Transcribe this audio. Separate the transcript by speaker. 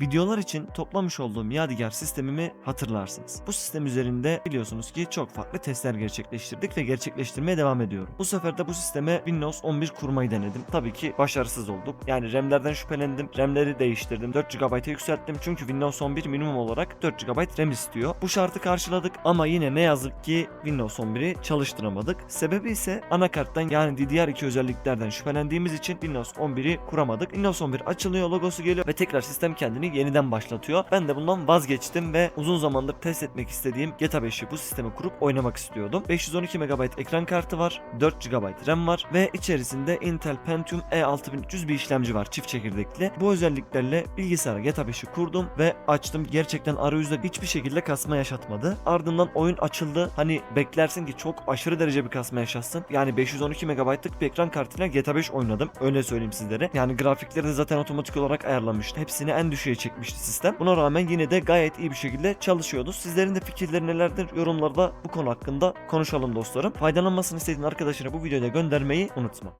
Speaker 1: Videolar için toplamış olduğum Yadigar sistemimi hatırlarsınız. Bu sistem üzerinde biliyorsunuz ki çok farklı testler gerçekleştirdik ve gerçekleştirmeye devam ediyorum. Bu sefer de bu sisteme Windows 11 kurmayı denedim. Tabii ki başarısız olduk. Yani RAM'lerden şüphelendim. RAM'leri değiştirdim. 4 GB'a yükselttim. Çünkü Windows 11 minimum olarak 4 GB RAM istiyor. Bu şartı karşıladık ama yine ne yazık ki Windows 11'i çalıştıramadık. Sebebi ise anakarttan yani DDR2 özelliklerden şüphelendiğimiz için Windows 11'i kuramadık. Windows 11 açılıyor, logosu geliyor ve tekrar sistem kendini yeniden başlatıyor. Ben de bundan vazgeçtim ve uzun zamandır test etmek istediğim GTA 5'i bu sisteme kurup oynamak istiyordum. 512 MB ekran kartı var, 4 GB RAM var ve içerisinde Intel Pentium E6300 bir işlemci var çift çekirdekli. Bu özelliklerle bilgisayara GTA 5'i kurdum ve açtım. Gerçekten arayüzde hiçbir şekilde kasma yaşatmadı. Ardından oyun açıldı. Hani beklersin ki çok aşırı derece bir kasma yaşatsın. Yani 512 MB'lık bir ekran kartıyla GTA 5 oynadım. Öyle söyleyeyim sizlere. Yani grafikleri de zaten otomatik olarak ayarlamıştı. Hepsini en düşüğe çekmişti sistem. Buna rağmen yine de gayet iyi bir şekilde çalışıyordu. Sizlerin de fikirleri nelerdir? Yorumlarda bu konu hakkında konuşalım dostlarım. Faydalanmasını istediğin arkadaşına bu videoda göndermeyi unutma.